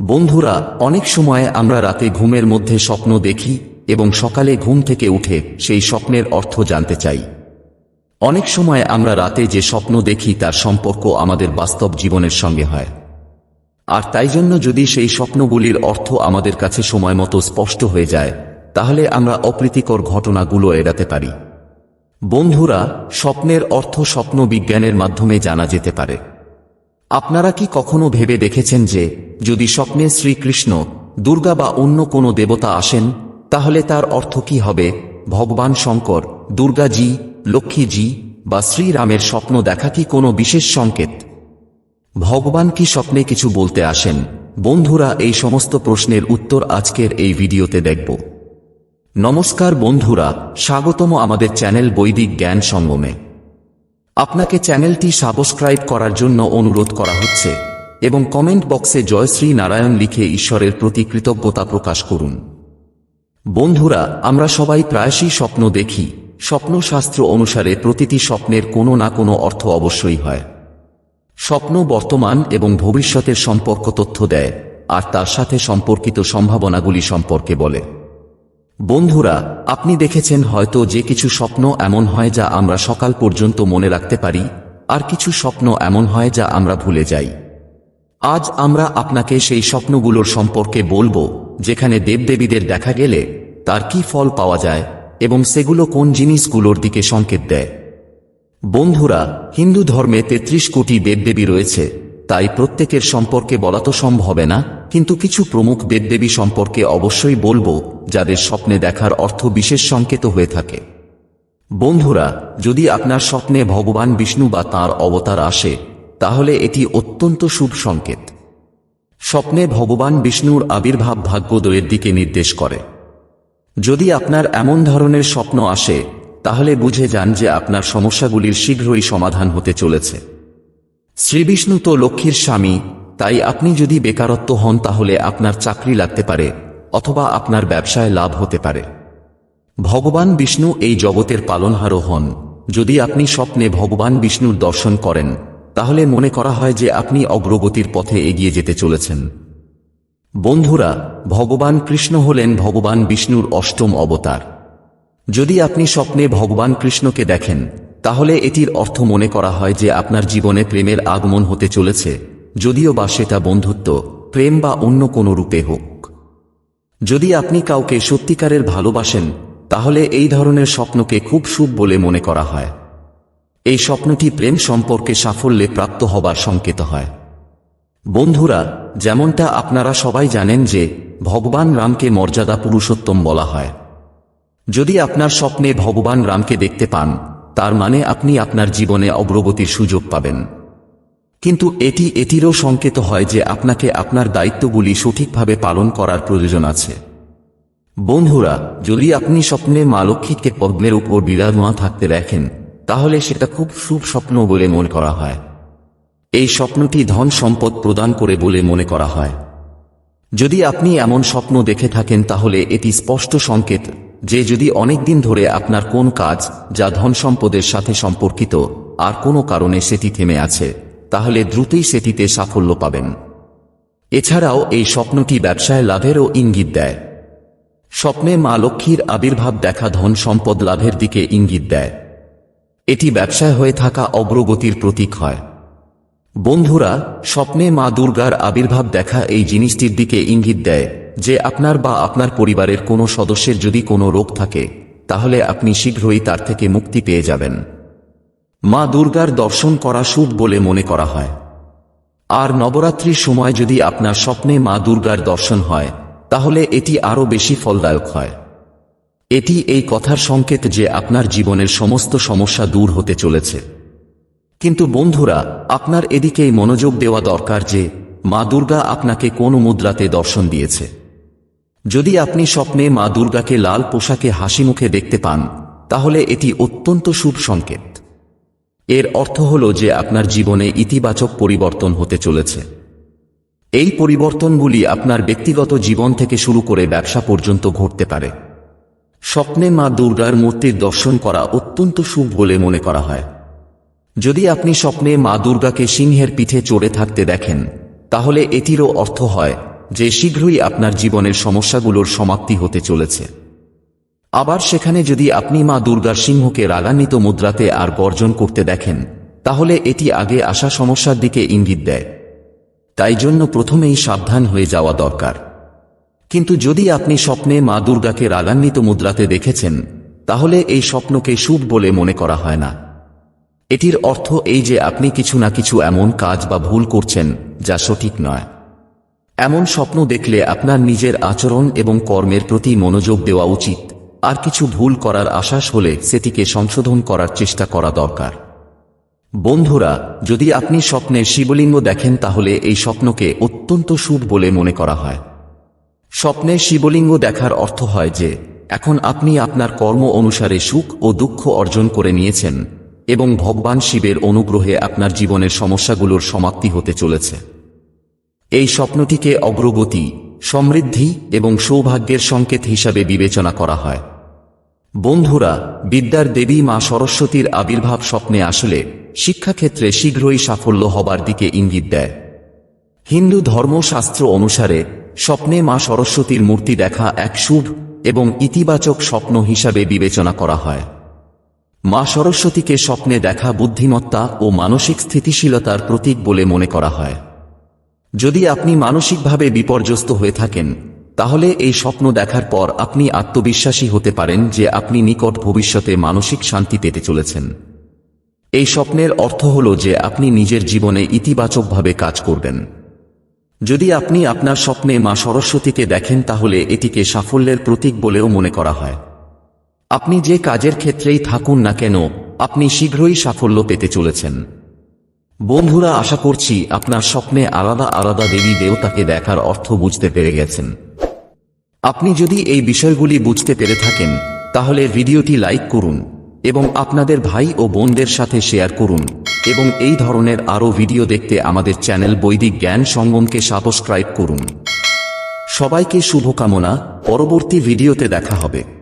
বন্ধুরা, অনেক সময় আমরা রাতে ঘুমের মধ্যে স্বপ্ন দেখি এবং সকালে ঘুম থেকে উঠে সেই স্বপ্নের অর্থ জানতে চাই। অনেক সময় আমরা রাতে যে স্বপ্ন দেখি তার সম্পর্ক আমাদের বাস্তব জীবনের সঙ্গে হয়। আর তাই জন্য যদি সেই স্বপ্নগুলির অর্থ আমাদের কাছে সময় মতো স্পষ্ট হয়ে যায়, তাহলে আমরা অপ্রীতিকর ঘটনাগুলো এড়াতে পারি। বন্ধুরা, স্বপ্নের অর্থ স্বপ্ন বিজ্ঞানের মাধ্যমে জানা যেতে পারে। আপনারা কি কখনো ভেবে দেখেছেন যে, যদি স্বপ্নে শ্রীকৃষ্ণ দুর্গা বা অন্য কোনো দেবতা আসেন, তাহলে তার অর্থ কি হবে? ভগবান শঙ্কর, দুর্গাজি, লক্ষ্মীজি বা শ্রীরামের স্বপ্ন দেখা কি কোনো বিশেষ সংকেত? ভগবান কি স্বপ্নে কিছু বলতে আসেন? বন্ধুরা, এই সমস্ত প্রশ্নের উত্তর আজকের এই ভিডিওতে দেখব। নমস্কার বন্ধুরা, স্বাগতম আমাদের চ্যানেল বৈদিক জ্ঞান সঙ্গমে। আপনাকে চ্যানেলটি সাবস্ক্রাইব করার জন্য অনুরোধ করা হচ্ছে এবং কমেন্ট বক্সে জয় শ্রী নারায়ণ লিখে ঈশ্বরের প্রতি কৃতজ্ঞতা প্রকাশ করুন। বন্ধুরা, আমরা সবাই প্রায়শই স্বপ্ন দেখি। স্বপ্নশাস্ত্র অনুসারে প্রতিটি স্বপ্নের কোনো না কোনো অর্থ অবশ্যই হয়। স্বপ্ন বর্তমান এবং ভবিষ্যতের সম্পর্ক তথ্য দেয়, আর তার সাথে সম্পর্কিত সম্ভাবনাগুলি সম্পর্কে বলে। বন্ধুরা, আপনি দেখেছেন হয়তো যে কিছু স্বপ্ন এমন হয় যা আমরা সকাল পর্যন্ত মনে রাখতে পারি, আর কিছু স্বপ্ন এমন হয় যা আমরা ভুলে যাই। আজ আমরা আপনাকে সেই স্বপ্নগুলোর সম্পর্কে বলব, যেখানে দেবদেবীদের দেখা গেলে তার কি ফল পাওয়া যায় এবং সেগুলো কোন জিনিসগুলোর দিকে সংকেত দেয়। বন্ধুরা, হিন্দু ধর্মে ৩৩ কোটি দেবদেবী রয়েছে, তাই প্রত্যেকের সম্পর্কে বলা তো সম্ভব না, কিন্তু কিছু প্রমুখ দেবদেবী সম্পর্কে অবশ্যই বলব যাদের স্বপ্নে দেখার অর্থ বিশেষ সংকেত হয়ে থাকে। বন্ধুরা, যদি আপনার স্বপ্নে ভগবান বিষ্ণু বা তাঁর অবতার আসে, তাহলে এটি অত্যন্ত শুভ সংকেত। স্বপ্নে ভগবান বিষ্ণুর আবির্ভাব ভাগ্যোদয়ের দিকে নির্দেশ করে। যদি আপনার এমন ধরনের স্বপ্ন আসে, তাহলে বুঝে যান যে আপনার সমস্যাগুলির শীঘ্রই সমাধান হতে চলেছে। শ্রীবিষ্ণু তো লক্ষ্মীর স্বামী, তাই আপনি যদি বেকারত্ব হন, তাহলে আপনার চাকরি লাগতে পারে। অথবা আপনার ব্যবসায় লাভ হতে পারে। ভগবান বিষ্ণু এই জগতের পালনহারও হন। যদি আপনি স্বপ্নে ভগবান বিষ্ণুর দর্শন করেন, তাহলে মনে করা হয় যে আপনি অগ্রগতির পথে এগিয়ে যেতে চলেছেন। বন্ধুরা, ভগবান কৃষ্ণ হলেন ভগবান বিষ্ণুর অষ্টম অবতার। যদি আপনি স্বপ্নে ভগবান কৃষ্ণকে দেখেন, তাহলে এটির অর্থ মনে করা হয় যে আপনার জীবনে প্রেমের আগমন হতে চলেছে, যদিও বা সেটা বন্ধুত্ব, প্রেম বা অন্য কোনো রূপে হোক। যদি আপনি কাউকে সত্যিকারের ভালোবাসেন, তাহলে এই ধরনের স্বপ্নকে খুব শুভ বলে মনে করা হয়। এই স্বপ্নটি প্রেম সম্পর্কে সাফল্যে প্রাপ্ত হবার সংকেত হয়। বন্ধুরা, যেমনটা আপনারা সবাই জানেন যে, ভগবান রামকে মর্যাদা পুরুষোত্তম বলা হয়। যদি আপনার স্বপ্নে ভগবান রামকে দেখতে পান, তার মানে আপনি আপনার জীবনে অগ্রগতির সুযোগ পাবেন। কিন্তু এটি এটিরও সংকেত হয় যে আপনাকে আপনার দায়িত্বগুলি সঠিকভাবে পালন করার প্রয়োজন আছে। বন্ধুরা, যদি আপনি স্বপ্নে মা লক্ষ্মীকে পদ্মের উপর বিরাজমান থাকতে দেখেন, তাহলে সেটা খুব শুভ স্বপ্ন বলে মনে করা হয়। এই স্বপ্নটি ধন সম্পদ প্রদান করে বলে মনে করা হয়। যদি আপনি এমন স্বপ্ন দেখে থাকেন, তাহলে এটি স্পষ্ট সংকেত যে যদি অনেকদিন ধরে আপনার কোন কাজ, যা ধন সম্পদের সাথে সম্পর্কিত, আর কোনো কারণে সেটি থেমে আছে। তাহলে দ্রুতই সেটিতে সাফল্য পাবেন। এছাড়াও এই স্বপ্নটি ব্যবসায় লাভেরও ইঙ্গিত দেয়। স্বপ্নে মা লক্ষ্মীর আবির্ভাব দেখা ধন সম্পদ লাভের দিকে ইঙ্গিত দেয়। এটি ব্যবসায় হয়ে থাকা অগ্রগতির প্রতীক হয়। বন্ধুরা, স্বপ্নে মা দুর্গার আবির্ভাব দেখা এই জিনিসটির দিকে ইঙ্গিত দেয় যে আপনার বা আপনার পরিবারের কোনো সদস্যের যদি কোনো রোগ থাকে, তাহলে আপনি শীঘ্রই তার থেকে মুক্তি পেয়ে যাবেন। মা দুর্গার দর্শন করা শুভ বলে মনে করা হয়। আর নবরাত্রির সময় যদি আপনার স্বপ্নে মা দুর্গার দর্শন হয়, তাহলে এটি আরও বেশি ফলদায়ক হয়। এটি এই কথার সংকেত যে আপনার জীবনের সমস্ত সমস্যা দূর হতে চলেছে। কিন্তু বন্ধুরা, আপনার এদিকেই মনোযোগ দেওয়া দরকার যে মা দুর্গা আপনাকে কোন মুদ্রাতে দর্শন দিয়েছে। যদি আপনি স্বপ্নে মা দুর্গাকে লাল পোশাকে হাসি মুখে দেখতে পান, তাহলে এটি অত্যন্ত শুভ সংকেত। এর অর্থ হল যে আপনার জীবনে ইতিবাচক পরিবর্তন হতে চলেছে। এই পরিবর্তনগুলি আপনার ব্যক্তিগত জীবন থেকে শুরু করে ব্যবসা পর্যন্ত ঘটতে পারে। স্বপ্নে মা দুর্গার মূর্তির দর্শন করা অত্যন্ত শুভ বলে মনে করা হয়। যদি আপনি স্বপ্নে মা দুর্গাকে সিংহের পিঠে চড়ে থাকতে দেখেন, তাহলে এটিরও অর্থ হয় যে শীঘ্রই আপনার জীবনের সমস্যাগুলোর সমাপ্তি হতে চলেছে। আবার সেখানে যদি আপনি মা দুর্গার সিংহকে রাগান্বিত মুদ্রাতে আর গর্জন করতে দেখেন, তাহলে এটি আগে আসা সমস্যার দিকে ইঙ্গিত দেয়। তাই জন্য প্রথমেই সাবধান হয়ে যাওয়া দরকার। কিন্তু যদি আপনি স্বপ্নে মা দুর্গাকে রাগান্বিত মুদ্রাতে দেখেছেন, তাহলে এই স্বপ্নকে শুভ বলে মনে করা হয় না। এটির অর্থ এই যে আপনি কিছু না কিছু এমন কাজ বা ভুল করছেন, যা সঠিক নয়। এমন স্বপ্ন দেখলে আপনার নিজের আচরণ এবং কর্মের প্রতি মনোযোগ দেওয়া উচিত। আর কিছু ভুল করার আশ্বাস হলে সেটিকে সংশোধন করার চেষ্টা করা দরকার। বন্ধুরা, যদি আপনি স্বপ্নে শিবলিঙ্গ দেখেন, তাহলে এই স্বপ্নকে অত্যন্ত শুভ বলে মনে করা হয়। স্বপ্নে শিবলিঙ্গ দেখার অর্থ হয় যে, এখন আপনি আপনার কর্ম অনুসারে সুখ ও দুঃখ অর্জন করে নিয়েছেন এবং ভগবান শিবের অনুগ্রহে আপনার জীবনের সমস্যাগুলোর সমাপ্তি হতে চলেছে। এই স্বপ্নটিকে অগ্রগতি সমৃদ্ধি এবং সৌভাগ্যের সংকেত হিসাবে বিবেচনা করা হয়। বন্ধুরা, বিদ্যার দেবী মা সরস্বতীর আবির্ভাব স্বপ্নে আসলে শিক্ষাক্ষেত্রে শীঘ্রই সাফল্য হবার দিকে ইঙ্গিত দেয়। হিন্দু ধর্মশাস্ত্র অনুসারে, স্বপ্নে মা সরস্বতীর মূর্তি দেখা এক শুভ এবং ইতিবাচক স্বপ্ন হিসাবে বিবেচনা করা হয়। মা সরস্বতীকে স্বপ্নে দেখা বুদ্ধিমত্তা ও মানসিক স্থিতিশীলতার প্রতীক বলে মনে করা হয়। যদি আপনি মানসিকভাবে বিপর্যস্ত হয়ে থাকেন, তাহলে এই স্বপ্ন দেখার পর আপনি আত্মবিশ্বাসী হতে পারেন যে আপনি নিকট ভবিষ্যতে মানসিক শান্তি পেতে চলেছেন। এই স্বপ্নের অর্থ হল যে আপনি নিজের জীবনে ইতিবাচকভাবে কাজ করবেন। যদি আপনি আপনার স্বপ্নে মা সরস্বতীকে দেখেন, তাহলে এটিকে সাফল্যের প্রতীক বলেও মনে করা হয়। আপনি যে কাজের ক্ষেত্রেই থাকুন না কেন, আপনি শীঘ্রই সাফল্য পেতে চলেছেন। বন্ধুরা, আশা করছি আপনার স্বপ্নে আলাদা আলাদা দেবী দেবতাকে দেখার অর্থ বুঝতে পেরে গেছেন। আপনি যদি এই বিষয়গুলি বুঝতে পেরে থাকেন, তাহলে ভিডিওটি লাইক করুন এবং আপনাদের ভাই ও বোনদের সাথে শেয়ার করুন এবং এই ধরনের আরও ভিডিও দেখতে আমাদের চ্যানেল বৈদিক জ্ঞান সঙ্গমকে সাবস্ক্রাইব করুন। সবাইকে শুভকামনা, পরবর্তী ভিডিওতে দেখা হবে।